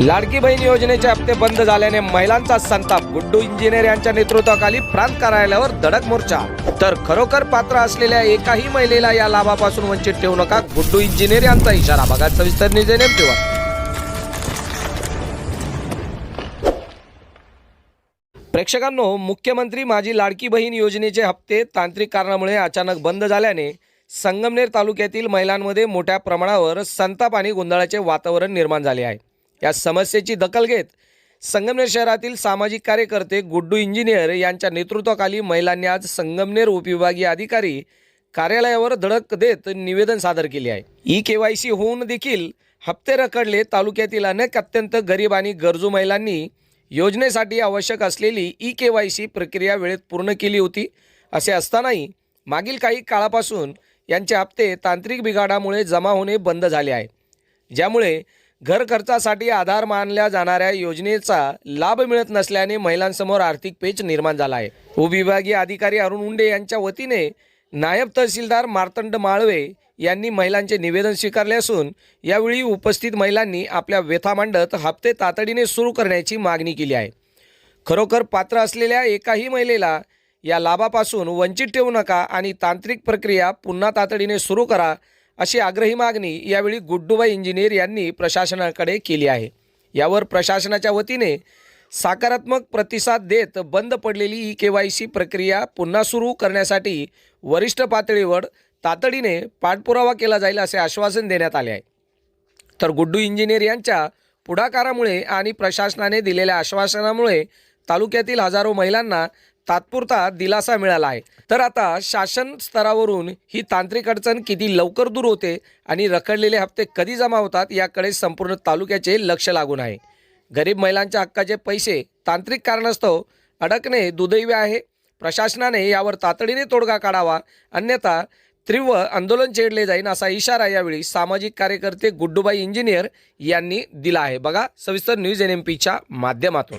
लाडकी बहीण योजनेचे हप्ते बंद झाल्याने महिलांचा संताप. गुड्डू इंजिनियर यांच्या नेतृत्वाखाली प्रांत कार्यालयावर धडक मोर्चा. तर खरोखर पात्र असलेल्या एकाही महिलेला या लाभापासून वंचित ठेवू नका गुड्डू इंजिनियर यांचा इशारा. बघा सविस्तर निजे ठेवा प्रेक्षकांनो मुख्यमंत्री माझी लाडकी बहीण योजनेचे हप्ते तांत्रिक कारणामुळे अचानक बंद झाल्याने संगमनेर तालुक्यातील महिलांमध्ये मोठ्या प्रमाणावर संताप आणि गोंधळाचे वातावरण निर्माण झाले आहे. या समस्येची दखल घेत संगमनेर शहरातील सामाजिक कार्यकर्ते गुड्डू इंजिनियर यांच्या नेतृत्वाखाली महिलांनी आज संगमनेर उपविभागीय अधिकारी कार्यालयावर धडक देत निवेदन सादर केले आहे. ई के वाय सी होऊन देखील हप्ते रखडले. तालुक्यातील अनेक अत्यंत गरीब आणि गरजू महिलांनी योजनेसाठी आवश्यक असलेली ई के वाय सी प्रक्रिया वेळेत पूर्ण केली होती. असे असतानाही मागील काही काळापासून यांचे हप्ते तांत्रिक बिघाडामुळे जमा होणे बंद झाले आहे. ज्यामुळे घर खर्चासाठी आधार मानल्या जाणाऱ्या योजनेचा लाभ मिळत नसल्याने महिलांसमोर आर्थिक पेच निर्माण झाला आहे. उपविभागीय अधिकारी अरुण उंडे यांच्या वतीने नायब तहसीलदार मार्तंड माळवे यांनी महिलांचे निवेदन स्वीकारले असून यावेळी उपस्थित महिलांनी आपल्या व्यथा मांडत हप्ते तातडीने सुरू करण्याची मागणी केली आहे. खरोखर पात्र असलेल्या एकाही महिलेला या लाभापासून वंचित ठेवू नका आणि तांत्रिक प्रक्रिया पुन्हा तातडीने सुरू करा अशी आग्रही मागणी यावेळी गुड्डूबाई इंजिनियर यांनी प्रशासनाकडे केली आहे. यावर प्रशासनाच्या वतीने सकारात्मक प्रतिसाद देत बंद पडलेली ई के वाय सी प्रक्रिया पुन्हा सुरू करण्यासाठी वरिष्ठ पातळीवर तातडीने पाठपुरावा केला जाईल असे आश्वासन देण्यात आले आहे. तर गुड्डू इंजिनियर यांच्या पुढाकारामुळे आणि प्रशासनाने दिलेल्या आश्वासनामुळे तालुक्यातील हजारो महिलांना तात्पुरता दिलासा मिळाला आहे. तर आता शासन स्तरावरून ही तांत्रिक अडचण किती लवकर दूर होते आणि रखडलेले हप्ते कधी जमा होतात याकडे संपूर्ण तालुक्याचे लक्ष लागून आहे. गरीब महिलांच्या हक्काचे पैसे तांत्रिक कारणास्तव अडकणे दुदैवी आहे. प्रशासनाने यावर तातडीने तोडगा काढावा अन्यथा तीव्र आंदोलन छेडले जाईल असा इशारा यावेळी सामाजिक कार्यकर्ते गुड्डूबाई इंजिनियर यांनी दिला आहे. बघा सविस्तर न्यूज एन एम पीच्या माध्यमातून.